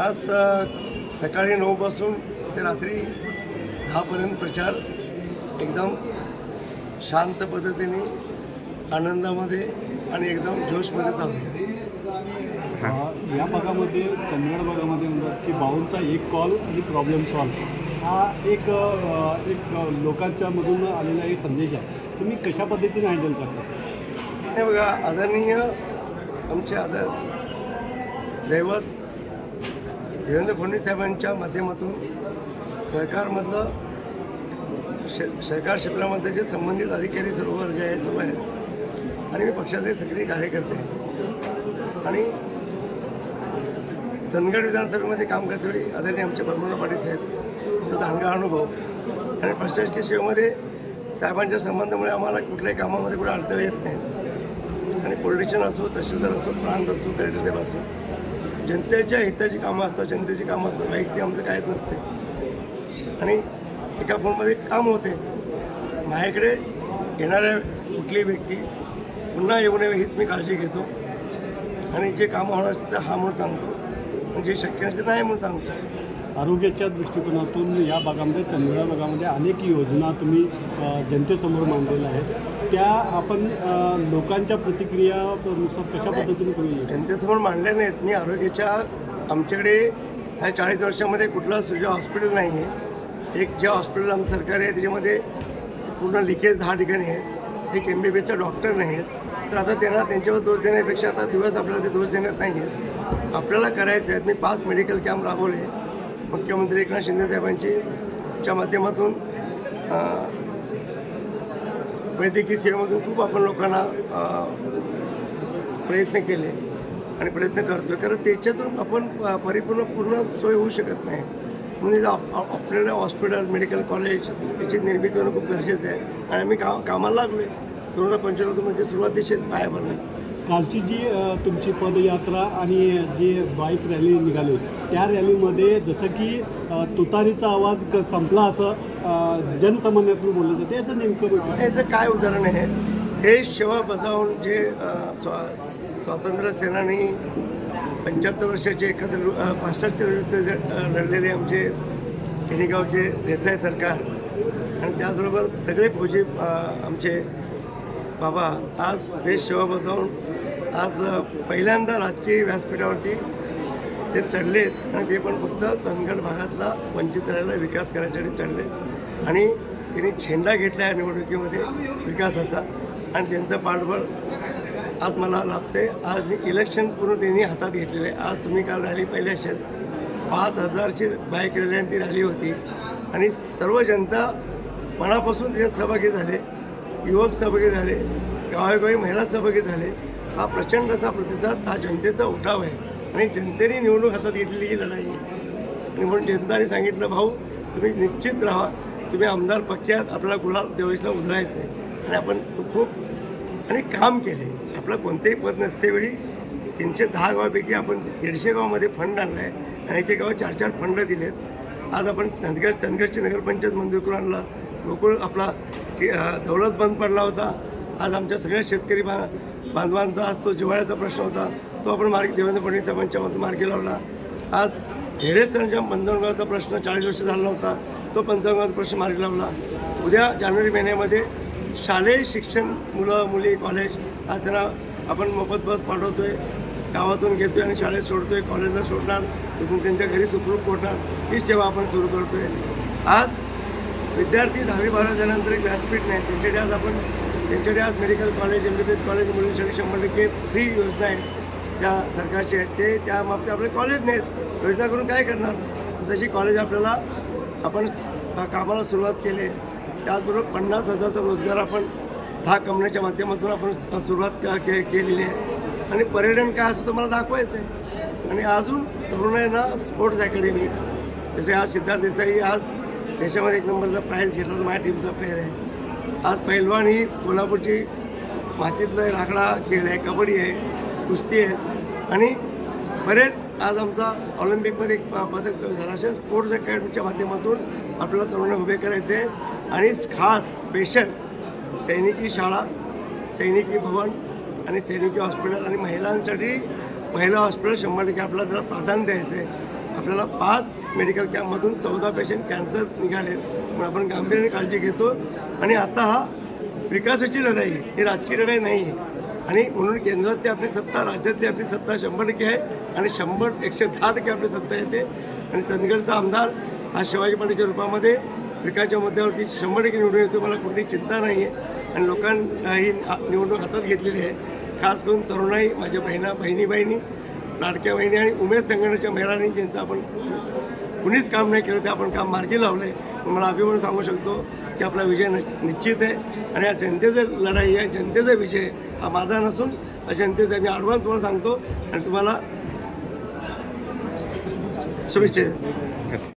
आज सकाळी नऊपासून ते रात्री दहापर्यंत प्रचार एकदम शांत पद्धतीने आनंदामध्ये आणि एकदम जोशमध्ये चालू या भागामध्ये चंदगड भागामध्ये म्हणतात की भाऊंचा एक कॉल आणि प्रॉब्लेम सॉल्व हा एक एक लोकांच्या मधून आलेला एक संदेश आहे. तुम्ही कशा पद्धतीने हँडल करता? हे बघा आदरणीय आमचे आदर दैवत देवेंद्र फडणवीस साहेबांच्या माध्यमातून सहकारमधलं शे सहकार क्षेत्रामध्ये जे संबंधित अधिकारी सर्व वर्ग आहे सर्व आहेत. आणि मी पक्षाचे सक्रिय कार्यकर्ते आणि धनगड विधानसभेमध्ये काम करतेवेळी आदरणीय आमचे परमराव पाटील साहेब त्यांचा दांडगा अनुभव आणि प्रशासकीय सेवेमध्ये साहेबांच्या संबंधामुळे आम्हाला कुठल्याही कामामध्ये कुठे अडथळे येत नाहीत. आणि पोलिटिशियन असो तहसीलदार असो प्रांत असो कलेक्टर साहेब असो जनतेच्या हिताची कामं असतात जनतेची कामं असतात वैयक्तिक आमचं काहीच नसते. आणि एका फोनमध्ये काम होते. माझ्याकडे येणाऱ्या कुठली व्यक्ती पुन्हा येऊ नये हीच मी काळजी घेतो. आणि जे कामं होणार असतील ते हा म्हणून सांगतो. आणि जे शक्य असते नाही म्हणून सांगतो. आरोग्याच्या दृष्टिकोनातून या भागामध्ये चंदगड भागामध्ये अनेक योजना तुम्ही जनतेसमोर मांडलेल्या आहेत. त्या आपण लोकांच्या प्रतिक्रियानुसार कशा पद्धतीने करू जनतेसमोर मांडल्या नाहीत. मी आरोग्याच्या आमच्याकडे ह्या चाळीस वर्षामध्ये कुठलं सुजा हॉस्पिटल नाही आहे एक जे हॉस्पिटल आमचं सरकारी आहे त्याच्यामध्ये पूर्ण लिकेज दहा ठिकाणी आहे एक एम बी बी डॉक्टर नाही आहेत तर आता त्यांना त्यांच्यावर दोष देण्यापेक्षा आता दिवस आपल्याला ते दोष देण्यात नाही आहेत आपल्याला करायचे आहेत मी पाच मेडिकल कॅम्प राबवले. मुख्यमंत्री एकनाथ शिंदेसाहेबांची च्या माध्यमातून वैद्यकीय सेवेमधून खूप आपण लोकांना प्रयत्न केले आणि प्रयत्न करतोय. कारण त्याच्यातून आपण परिपूर्ण पूर्ण सोय होऊ शकत नाही. म्हणजे आपल्याला हॉस्पिटल मेडिकल कॉलेज याची निर्मिती होणं खूप गरजेचं आहे. आणि आम्ही का कामाला लागलो आहे दोन हजार पंचवीस म्हणजे सुरुवातीचे पाया भरले कालची जी तुमची पदयात्रा आणि जी बाईक रॅली निघाली त्या रॅलीमध्ये जसं की तुतारीचा आवाज क- संपला असं जनसामान्यातून बोललं जातं. याचं नेमकं याचं काय उदाहरण आहे? हे शेवा बजावून जे स्वा स्वातंत्र्य सेनानी पंच्याहत्तर वर्षाचे एखादं लु- अ, विरुद्ध लढलेले आमचे खेडेगावचे देसाई सरकार आणि त्याचबरोबर सगळे फौजी आमचे बाबा आज देश सेवा बजावून आज पहिल्यांदा राजकीय व्यासपीठावरती ते चढले आणि ते पण फक्त चंदगड भागातला वंचित राहिला विकास करायसाठी चढले. आणि त्यांनी झेंडा घेतला या निवडणुकीमध्ये विकासाचा. आणि त्यांचं पाठबळ आज मला लाभते आज इलेक्शन पूर्ण त्यांनी हातात घेतलेलं. आहे आज तुम्ही काल रॅली पहिल्या असेल पाच हजारची बाईक रॅली आणि ती रॅली होती. आणि सर्व जनता मनापासून त्याच्यात सहभागी झाले. युवक सहभागी झाले गावागावी महिला सहभागी झाले. हा प्रचंड असा प्रतिसाद हा जनतेचा उठाव आहे. आणि जनतेने निवडणूक हातात घेतलेली ही लढाई आहे. आणि म्हणून जनताने सांगितलं भाऊ तुम्ही निश्चित राहा. तुम्ही आमदार पक्के आहात. आपल्याला गुलाब देवेशला उधळायचं आहे. आणि आपण खूप आणि काम केले. आपलं कोणतेही पद नसते वेळी. तीनशे दहा गावापैकी आपण दीडशे गावामध्ये फंड आणला आहे. आणि ते गाव चार चार फंड दिलेत. आज आपण नंदगड चंदगडची नगरपंचायत मंजूर करून आणला. गोकुळ आपला की दौलत बंद पडला होता. आज आमच्या सगळ्या शेतकरी बा बांधवांचा आज तो जिवाळ्याचा प्रश्न होता. तो आपण मार्ग देवेंद्र फडणवीस साहेबांच्या मधून मार्गी लावला. आज हेडेसरच्या बंधनगावचा प्रश्न चाळीस वर्ष झाला होता तो पंचावन्नगावचा प्रश्न मार्गी लावला. उद्या जानेवारी महिन्यामध्ये शालेय शिक्षण मुलं मुली कॉलेज आज त्यांना आपण मोफत बस पाठवतोय. गावातून घेतोय आणि शाळेत सोडतोय. कॉलेजला सोडणार. तिथून त्यांच्या घरी सुखरूप पोहोचणार. ही सेवा आपण सुरू करतोय. आज विद्यार्थी दहावी बारा झाल्यानंतर एक व्यासपीठ नाही. त्यांच्याकडे आज आपण त्यांच्याकडे आज medical college M B B S college मुलींसाठी शंभर टक्के फ्री योजना आहेत. ज्या सरकारची आहेत. ते त्या बाबतीत आपले कॉलेज नाहीत. योजना करून काय करणार? तशी कॉलेज आपल्याला आपण कामाला सुरुवात केली. त्याचबरोबर पन्नास हजारचा रोजगार आपण दहा कंपन्याच्या माध्यमातून आपण सुरुवात के केलेली आहे. आणि पर्यटन काय असतं मला दाखवायचं आहे आणि अजून तरुणांना स्पोर्ट्स अकॅडमी जसे आज सिद्धार्थ देसाई आज त्याच्यामध्ये एक नंबरचा प्राईज घेतला माझ्या टीमचा प्लेअर आहे. आज पैलवान ही कोल्हापूरची मातीतलं राखडा खेळ आहे कबड्डी आहे कुस्ती आहे. आणि बरेच आज आमचा ऑलिम्पिकमध्ये एक प- पदक झाला असेल स्पोर्ट्स अकॅडमीच्या माध्यमातून आपल्याला तरुण उभे करायचे आणि खास स्पेशल सैनिकी शाळा सैनिकी भवन आणि सैनिकी हॉस्पिटल आणि महिलांसाठी महिला हॉस्पिटल शंभर टक्के आपल्याला त्याला प्राधान्य द्यायचं आहे. आपल्याला पाच मेडिकल कॅम्पमधून चौदा पेशंट कॅन्सर निघाले म्हणून आपण गांभीर्याने काळजी घेतो. आणि आता हा विकासाची लढाई ही राजकीय लढाई नाही आहे. आणि म्हणून केंद्रातली आपली सत्ता राज्यातली आपली सत्ता शंभर टक्के आहे आणि शंभर एकशे दहा टक्के आपली सत्ता येते. आणि चंदगडचा आमदार हा शिवाजी पाटीलच्या रूपामध्ये विकासाच्या मुद्द्यावरती शंभर टक्के निवडून येतो. मला कुठली चिंता नाही आहे आणि लोकांना ही निवडणूक हातात घेतलेली आहे. खास करून तरुणाई माझ्या बहिणा बहिणी बहिणी लाडक्या बहिणी आणि उमेद संघटनेच्या महिलांनी ज्यांचं आपण कुणीच काम नाही केलं ते आपण काम मार्गी लावलं आहे मला अभिमान सांगू शकतो की आपला विजय निश्चित आहे. आणि या जनतेचं लढाई आहे जनतेचा विजय हा माझा नसून हा जनतेचा मी आडवान तुम्हाला सांगतो. आणि तुम्हाला शुभेच्छा